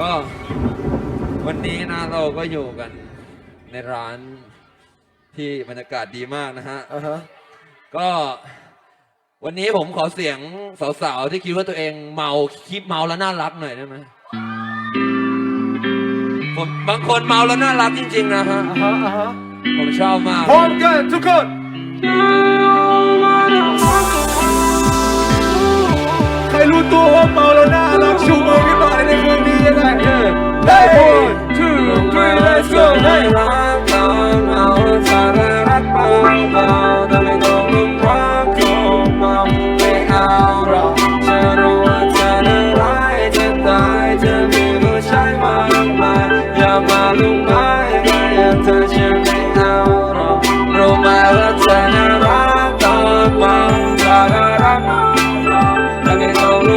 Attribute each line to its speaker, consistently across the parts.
Speaker 1: ก็วันนี้นะเราก็อยู่กันในร้านที่บรรยากาศดีมากนะฮะ
Speaker 2: อ่าฮะ
Speaker 1: ก็วันนี้ผมขอเสียงสาวๆ ที่คิดว่าตัวเองเมาคิดเมาแล้วน่ารักหน่อยได้ไหมผมบางคนเมาแล้วน่ารักจริง ๆ นะฮะ
Speaker 2: อ่าฮะอ่าฮะ
Speaker 1: ผมชอบมาก
Speaker 2: พร้อมกันทุกคน ใครรู้ตัวว่าเมาแล้ว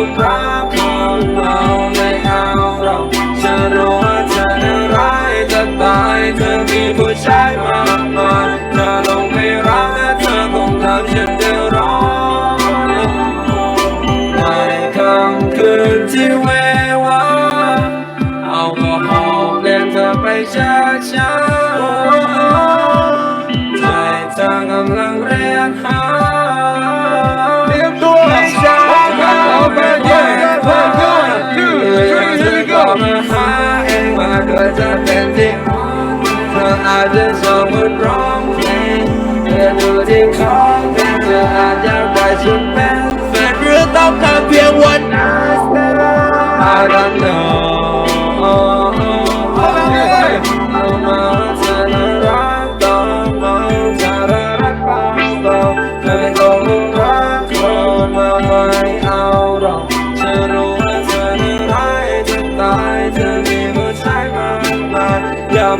Speaker 1: ต้องรุมรักคงเมาไม่เอาหรอกจะรู้ว่าเธอน่าร้ายจะตายจะมีผู้ชายมากมายเธอลงไม่รักและเธอคงทำฉันเดือดร้อนในค่ำคืนที่เววาเอาก็หอบเลียนเธอไปช้าช้าๆ เธอ
Speaker 2: อา
Speaker 1: จจะชอบมันร้องเพลงเธอดูที่ของเพลงเธออาจจะได้ชุดเป็นแฟนหรือต้องการเพียงวันนั้น I don't know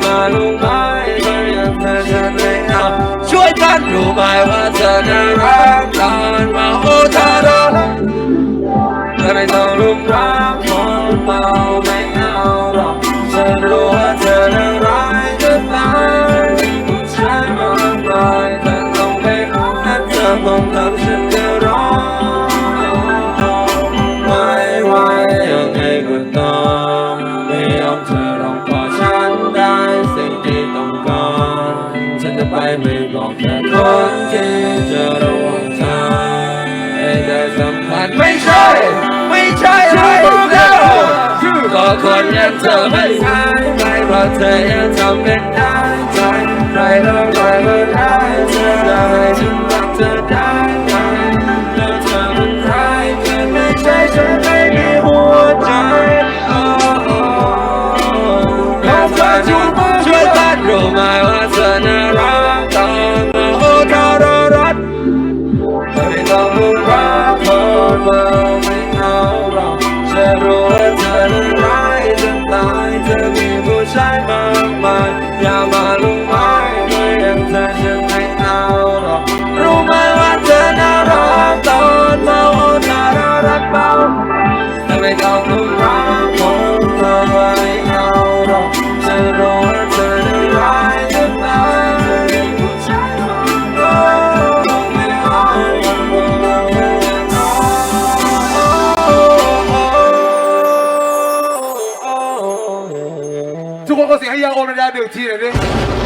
Speaker 1: มาลุมไม้ก็ยังเธอฉันไม่เอาช่วยกันรู้ไหมว่าเธอน่ารักตอนมาโอ้เธอน่ารักเธอไม่ต้องรุมรักคนเมาไม่เอาหรอกฉันรู้ว่าเธอน่าร้ายจะตายผู้ชายมากมายแต่ต้องไปรู้นะเธอคงทำฉันเดือดร้อน ก็คนอย่างเธอไม่หายไปเพราะเธอยังทำไม่ได้ใจใครต้องคอยมาได้เธอจะ
Speaker 2: ให้ฉัน kau kau sihir yang kau nak ada, cina ni.